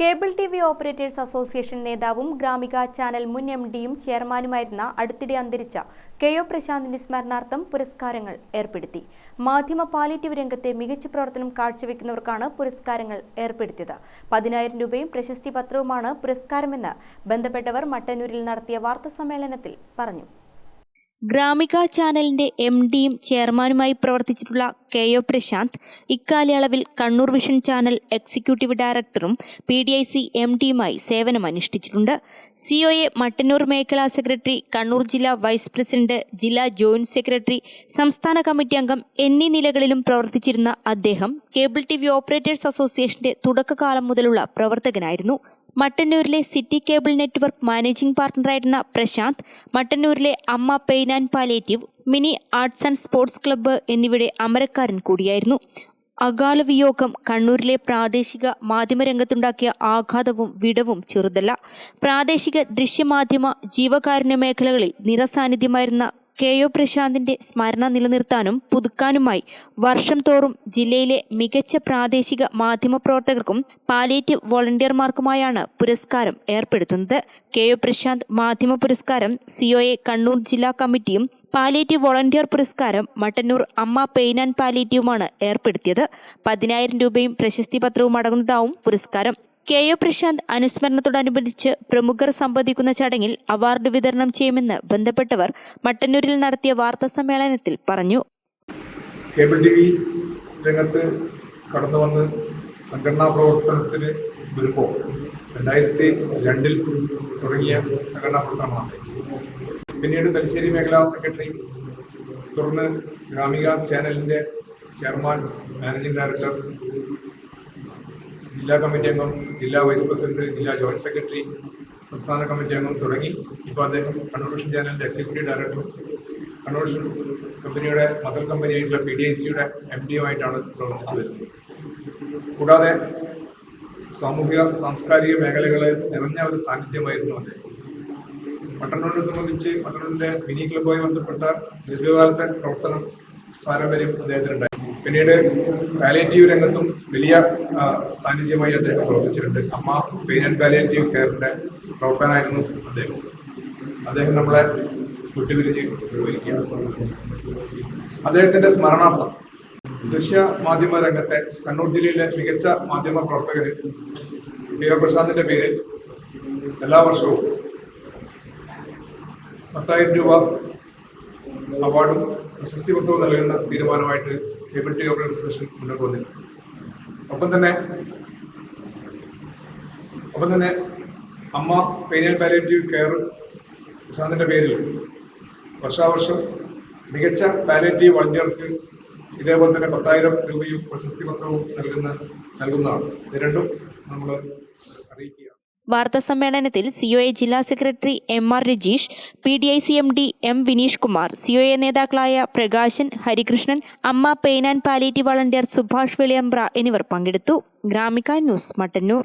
Cable T V operators association നേതാവും Gramika channel മുൻ M ഡിയും ചെയർമാനുമായിരുന്ന അടുത്തിടെ അന്തരിച്ച കെ ഒ പ്രശാന്തിന്റെ സ്മരണാർത്ഥം പുരസ്കാരങ്ങൾ ഏർപ്പെടുത്തി. മാധ്യമ പാലിറ്റീവ് രംഗത്തെ മികച്ച പ്രവർത്തനം കാഴ്ചവെക്കുന്നവർക്കാണ് പുരസ്കാരങ്ങൾ ഏർപ്പെടുത്തിയത്. പതിനായിരം രൂപയും പ്രശസ്തി പത്രവുമാണ് പുരസ്കാരമെന്ന് ബന്ധപ്പെട്ടവർ മട്ടന്നൂരിൽ നടത്തിയ വാർത്താസമ്മേളനത്തിൽ പറഞ്ഞു. ഗ്രാമിക ചാനലിന്റെ എം ഡിയും ചെയർമാനുമായി പ്രവർത്തിച്ചിട്ടുള്ള കെ ഒ പ്രശാന്ത് ഇക്കാലയളവിൽ കണ്ണൂർ വിഷൻ ചാനൽ എക്സിക്യൂട്ടീവ് ഡയറക്ടറും P D I C M ഡിയുമായി സേവനമനുഷ്ഠിച്ചിട്ടുണ്ട് സി ഒ എ മട്ടന്നൂർ മേഖലാ സെക്രട്ടറി കണ്ണൂർ ജില്ലാ വൈസ് പ്രസിഡന്റ് ജില്ലാ ജോയിന്റ് സെക്രട്ടറി സംസ്ഥാന കമ്മിറ്റി അംഗം എന്നീ നിലകളിലും പ്രവർത്തിച്ചിരുന്ന അദ്ദേഹം കേബിൾ ടി വി ഓപ്പറേറ്റേഴ്സ് അസോസിയേഷന്റെ തുടക്കകാലം മുതലുള്ള പ്രവർത്തകനായിരുന്നു. മട്ടന്നൂരിലെ സിറ്റി കേബിൾ നെറ്റ്വർക്ക് മാനേജിംഗ് പാർട്ണറായിരുന്ന പ്രശാന്ത് മട്ടന്നൂരിലെ Amma pain and palliative mini arts and sports club എന്നിവയുടെ അമരക്കാരൻ കൂടിയായിരുന്നു. അകാല വിയോഗം കണ്ണൂരിലെ പ്രാദേശിക മാധ്യമരംഗത്തുണ്ടാക്കിയ ആഘാതവും വിടവും ചെറുതല്ല. പ്രാദേശിക ദൃശ്യമാധ്യമ ജീവകാരുണ്യ മേഖലകളിൽ നിറസാന്നിധ്യമായിരുന്ന കെ ഒ പ്രശാന്തിന്റെ സ്മരണ നിലനിർത്താനും പുതുക്കാനുമായി വർഷം തോറും ജില്ലയിലെ മികച്ച പ്രാദേശിക മാധ്യമപ്രവർത്തകർക്കും പാലിയേറ്റീവ് വോളണ്ടിയർമാർക്കുമായാണ് പുരസ്കാരം ഏർപ്പെടുത്തുന്നത്. കെ ഒ പ്രശാന്ത് മാധ്യമ പുരസ്കാരം സി ഒ എ കണ്ണൂർ ജില്ലാ കമ്മിറ്റിയും പാലിയേറ്റീവ് വോളണ്ടിയർ പുരസ്കാരം മട്ടന്നൂർ അമ്മ പെയിൻ ആൻഡ് പാലിയേറ്റീവുമാണ് ഏർപ്പെടുത്തിയത്. പതിനായിരം രൂപയും പ്രശസ്തി പത്രവും അടങ്ങുന്നതാവും പുരസ്കാരം. കെ ഒ പ്രശാന്ത് അനുസ്മരണത്തോടനുബന്ധിച്ച് പ്രമുഖർ സംവദിക്കുന്ന ചടങ്ങിൽ അവാർഡ് വിതരണം ചെയ്യുമെന്ന് ബന്ധപ്പെട്ടവർ മട്ടന്നൂരിൽ നടത്തിയ വാർത്താ സമ്മേളനത്തിൽ പറഞ്ഞു. കേബിൾ ടി വി രംഗത്ത് കടന്നു വന്ന് സംഘടനാ പ്രവർത്തനത്തിന് വരുമ്പോൾ രണ്ടായിരത്തി രണ്ടിൽ തുടങ്ങിയ സംഘടനാ പ്രവർത്തനമാണ്. പിന്നീട് തലശ്ശേരി മേഖലാ സെക്രട്ടറി തുടർന്ന് ഗ്രാമിക ചാനലിന്റെ ചെയർമാൻ മാനേജിംഗ് ഡയറക്ടർ ജില്ലാ കമ്മിറ്റി അംഗം ജില്ലാ വൈസ് പ്രസിഡന്റ് ജില്ലാ ജോയിന്റ് സെക്രട്ടറി സംസ്ഥാന കമ്മിറ്റി അംഗം തുടങ്ങി. ഇപ്പോൾ അദ്ദേഹം കണ്ണൂർ വിഷൻ ചാനലിന്റെ എക്സിക്യൂട്ടീവ് ഡയറക്ടർ കണ്ണൂർ വിഷൻ കമ്പനിയുടെ മദർ കമ്പനിയായിട്ടുള്ള പി ഡി ഐ സിയുടെ എം ഡിയുമായിട്ടാണ് പ്രവർത്തിച്ചു വരുന്നത്. കൂടാതെ സാമൂഹിക സാംസ്കാരിക മേഖലകളെ നിറഞ്ഞ ഒരു സാന്നിധ്യമായിരുന്നു അദ്ദേഹം മട്ടന്നൂരിനെ സംബന്ധിച്ച് മട്ടന്നൂരിന്റെ മിനി ക്ലബ്ബുമായി ബന്ധപ്പെട്ട ദീർഘകാലത്തെ പ്രവർത്തനം പാരമ്പര്യം അദ്ദേഹത്തിനുണ്ടായി പിന്നീട് പാലിയേറ്റീവ് രംഗത്തും വലിയ സാന്നിധ്യമായി അദ്ദേഹം പ്രവർത്തിച്ചിട്ടുണ്ട്. അമ്മ പെയിൻ ആൻഡ് പാലിയേറ്റീവ് കെയറിന്റെ പ്രവർത്തനമായിരുന്നു അദ്ദേഹം. അദ്ദേഹം നമ്മളെ വിട്ടുപിരിഞ്ഞ് നിർവഹിക്കുകയാണ് അദ്ദേഹത്തിന്റെ സ്മരണാർത്ഥം ദൃശ്യ മാധ്യമ രംഗത്തെ കണ്ണൂർ ജില്ലയിലെ മികച്ച മാധ്യമ പ്രവർത്തകന് പ്രശാന്തിന്റെ പേരിൽ എല്ലാ വർഷവും പത്തായിരം രൂപ അവാർഡും പ്രശസ്തി പത്രവും നൽകുന്ന തീരുമാനമായിട്ട് കേബിൾ ടി ഓർഗനൈസേഷൻ മുന്നോട്ട് വന്നിട്ടുണ്ട് ഒപ്പം തന്നെ ഒപ്പം തന്നെ അമ്മ പെയിനൽ പാലിയേറ്റീവ് കെയർ പ്രശാന്തിന്റെ പേരിൽ വർഷാവർഷം മികച്ച പാലിയേറ്റീവ് വളണ്ടിയർക്ക് ഇതേപോലെ തന്നെ പത്തായിരം രൂപയും പ്രശസ്തി പത്രവും നൽകുന്ന നൽകുന്നതാണ്. ഇത് രണ്ടും നമ്മൾ അറിയിക്കുക വാർത്താ സമ്മേളനത്തിൽ ഒ എ ജില്ലാ secretary M R Rajeesh P D I C M D M Vineesh Kumar C O A നേതാക്കളായ Prakashan Harikrishnan Amma pain and palliative volunteer Subhash Veliyambra എന്നിവർ പങ്കെടുത്തു. ഗ്രാമിക ന്യൂസ് മട്ടന്നൂർ.